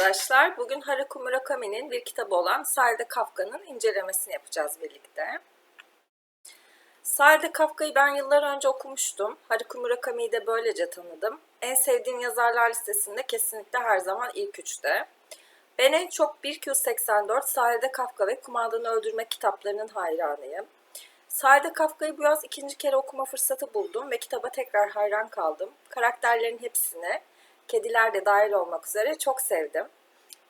arkadaşlar. Bugün Haruki Murakami'nin bir kitabı olan Saide Kafka'nın incelemesini yapacağız birlikte. Saide Kafka'yı ben yıllar önce okumuştum. Haruki Murakami'yi de böylece tanıdım. En sevdiğim yazarlar listesinde kesinlikle her zaman ilk üçte. Ben en çok 1Q84, Saide Kafka ve Kumandanı Öldürmek kitaplarının hayranıyım. Saide Kafka'yı bu yaz ikinci kere okuma fırsatı buldum ve kitaba tekrar hayran kaldım. Karakterlerin hepsini, kediler de dahil olmak üzere çok sevdim.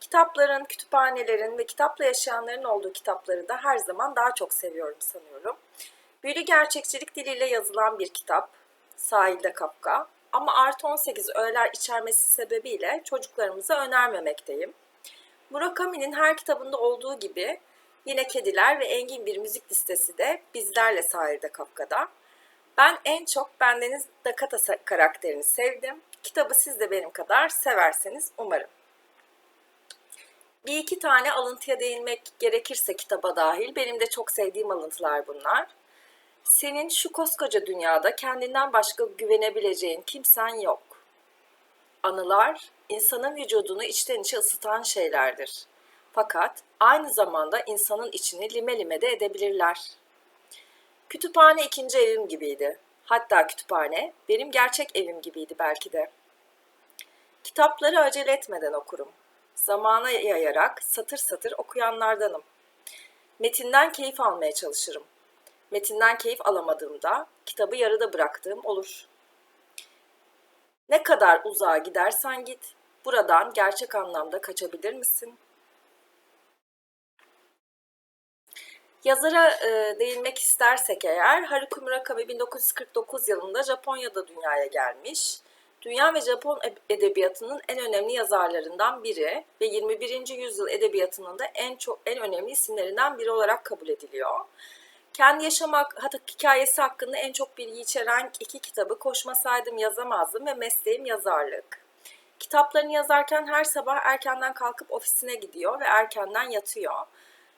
Kitapların, kütüphanelerin ve kitapla yaşayanların olduğu kitapları da her zaman daha çok seviyorum sanıyorum. Büyülü gerçekçilik diliyle yazılan bir kitap, Sahilde Kafka. Ama artı 18 öğeler içermesi sebebiyle çocuklarımıza önermemekteyim. Murakami'nin her kitabında olduğu gibi yine kediler ve engin bir müzik listesi de bizlerle sahilde Kafka'da. Ben en çok Bendeniz Dakota karakterini sevdim. Kitabı siz de benim kadar severseniz umarım. Bir iki tane alıntıya değinmek gerekirse kitaba dahil benim de çok sevdiğim alıntılar bunlar. Senin şu koskoca dünyada kendinden başka güvenebileceğin kimsen yok. Anılar insanın vücudunu içten içe ısıtan şeylerdir. Fakat aynı zamanda insanın içini lime lime de edebilirler. Kütüphane ikinci evim gibiydi. Hatta kütüphane benim gerçek evim gibiydi belki de. Kitapları acele etmeden okurum. Zamana yayarak satır satır okuyanlardanım. Metinden keyif almaya çalışırım. Metinden keyif alamadığımda kitabı yarıda bıraktığım olur. Ne kadar uzağa gidersen git, buradan gerçek anlamda kaçabilir misin? Yazara e, değinmek istersek eğer, Haruki Murakami 1949 yılında Japonya'da dünyaya gelmiş. Dünya ve Japon edebiyatının en önemli yazarlarından biri ve 21. yüzyıl edebiyatının da en çok en önemli isimlerinden biri olarak kabul ediliyor. Kendi yaşam hikayesi hakkında en çok bilgi içeren iki kitabı Koşmasaydım Yazamazdım ve Mesleğim Yazarlık. Kitaplarını yazarken her sabah erkenden kalkıp ofisine gidiyor ve erkenden yatıyor.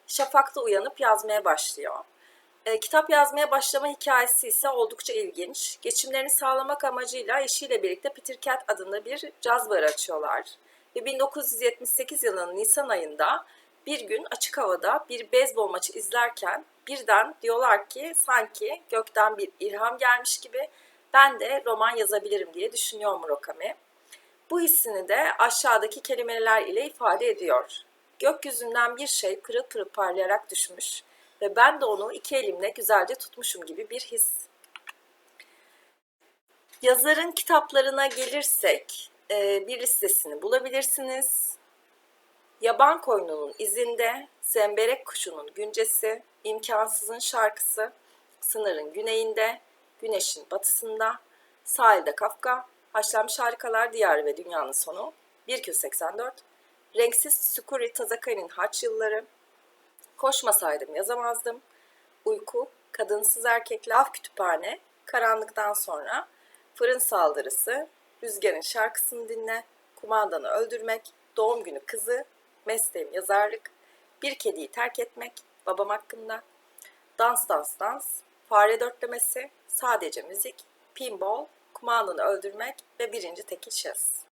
Şafakta uyanıp yazmaya başlıyor. E, kitap yazmaya başlama hikayesi ise oldukça ilginç. Geçimlerini sağlamak amacıyla eşiyle birlikte Peter Cat adında bir caz barı açıyorlar. Ve 1978 yılının Nisan ayında bir gün açık havada bir beyzbol maçı izlerken birden diyorlar ki sanki gökten bir ilham gelmiş gibi ben de roman yazabilirim diye düşünüyor Murakami. Bu hissini de aşağıdaki kelimeler ile ifade ediyor. Gökyüzünden bir şey pırıl pırıl parlayarak düşmüş ve ben de onu iki elimle güzelce tutmuşum gibi bir his. Yazarın kitaplarına gelirsek e, bir listesini bulabilirsiniz. Yaban koynunun izinde, zemberek kuşunun güncesi, imkansızın şarkısı, sınırın güneyinde, güneşin batısında, sahilde Kafka, haşlanmış harikalar diyarı ve dünyanın sonu, 184, renksiz Sukuri Tazakani'nin haç yılları, koşmasaydım yazamazdım, uyku, kadınsız erkekler, af kütüphane, karanlıktan sonra, fırın saldırısı, rüzgarın şarkısını dinle, kumandanı öldürmek, doğum günü kızı, mesleğim yazarlık, bir kediyi terk etmek, babam hakkında, dans dans dans, fare dörtlemesi, sadece müzik, pinball, kumandanı öldürmek ve birinci tekil şahıs.